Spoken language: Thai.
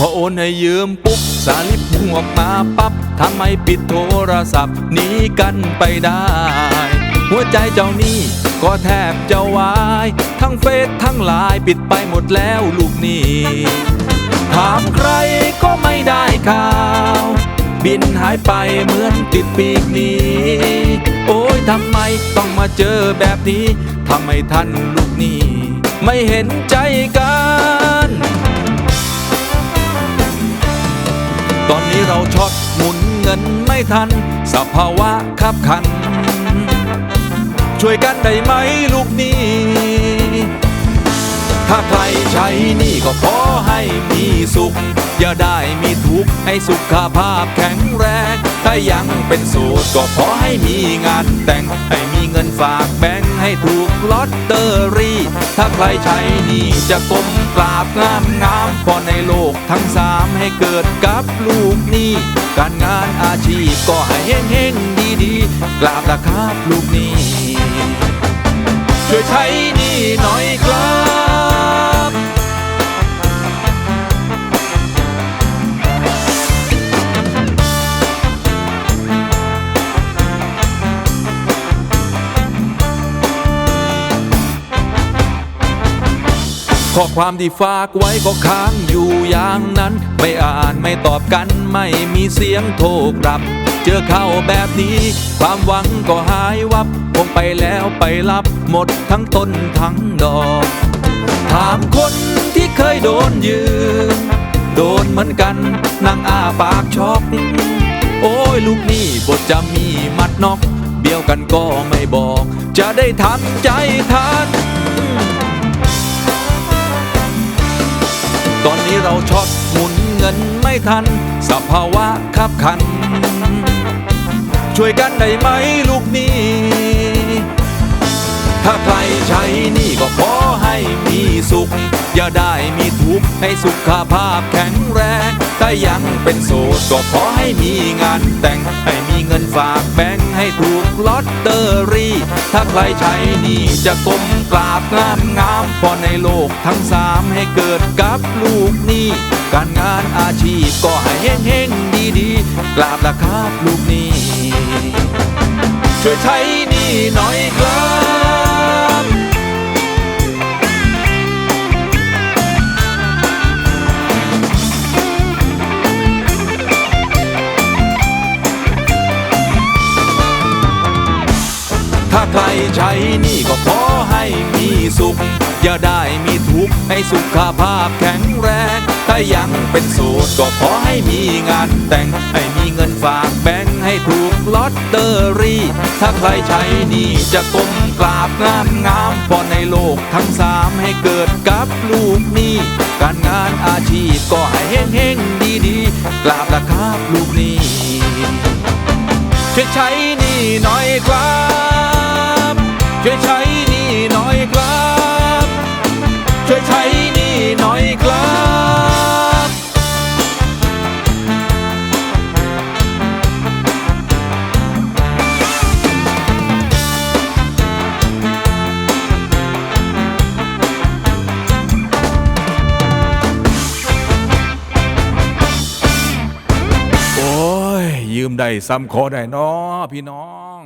พอโอนให้ยืมปุ๊บสาลิปพุ่งออกมาปั๊บทำไมปิดโทรศัพท์หนีกันไปได้ หัวใจเจ้านี่ก็แทบจะวาย ทั้งเฟซทั้งไลน์ปิดไปหมดแล้วลูกหนี่ถามใครก็ไม่ได้ข่าว บินหายไปเหมือนติดปีกหนีโอ้ยทำไมต้องมาเจอแบบนี้ทำไมท่านลูกหนี้ไม่เห็นใจกัน ตอนนี้เราช็อตหมุนเงินไม่ทันสภาวะขับขัน ช่วยกันได้ไหมลูกนี้ ถ้าใครใช้นี่ก็ขอให้มีสุข อย่าได้มีทุกข์ให้สุขภาพแข็งแรง ถ้ายังเป็นโสดก็ขอให้มีงานแต่งให้มีเงินฝากแบงค์ให้ถูกลอตเตอรี่ ถ้าใครใช้นี่จะก้มกราบงามงามๆก็ในโลกทั้งสามให้เกิดกับลูกนี้ การงานอาชีพก็ให้เฮงเฮงดีดีๆกราบราคาบลูกนี้ช่วยใช้นี่หน่อย ข้อความที่ฝากไว้ก็ค้างอยู่อย่างนั้น ไม่อ่านไม่ตอบกันไม่มีเสียงโทรกลับ เจอเข้าแบบนี้ ความหวังก็หายวับคงไปแล้วไปรับหมดทั้งต้นทั้งดอก ถามคนที่เคยโดนยืมโดนเหมือนกันนั่งอ้าปากช็อกโอ้ยลูกนี่บทจะมีมัดนอก เบี้ยวกันก็ไม่บอก จะได้ทำใจทัน ตอนนี้เราช็อตหมุนเงินไม่ทัน สภาวะขับขัน ช่วยกันได้ไหมลูกนี้ถ้าใครใช้นี่ก็ขอให้มีสุข อย่าได้มีทุกข์ให้สุขภาพแข็งแรงถ้ายังเป็นโสดก็ขอให้มีงานแต่งให้มีเงินฝากแบง ถ้าใครใช้นี่จะกลมกราบงามงามพอในโลกทั้งสามให้เกิดกับลูกนี้การงานอาชีพก็ให้เฮงเฮงดีดีๆกราบราคาบลูกนี้ช่วยใช้นี่หน่อยครับ ใครใช้นี่ก็ขอให้มีสุข อย่าได้มีทุกข์ให้สุขภาพแข็งแรง ถ้ายังเป็นโสดก็ขอให้มีงานแต่ง ให้มีเงินฝากแบงค์ให้ถูกลอตเตอรี่ ถ้าใครใช้นี่จะก้มกราบงามงามพอในโลกทั้งสามให้เกิดกับลูกนี้ การงานอาชีพก็ให้เฮงเฮงดีดีกราบราคาบลูกนี้ช่วยใช้นี่หน่อยครับ ได้ซ้ำขอได้นาะพี่น้อง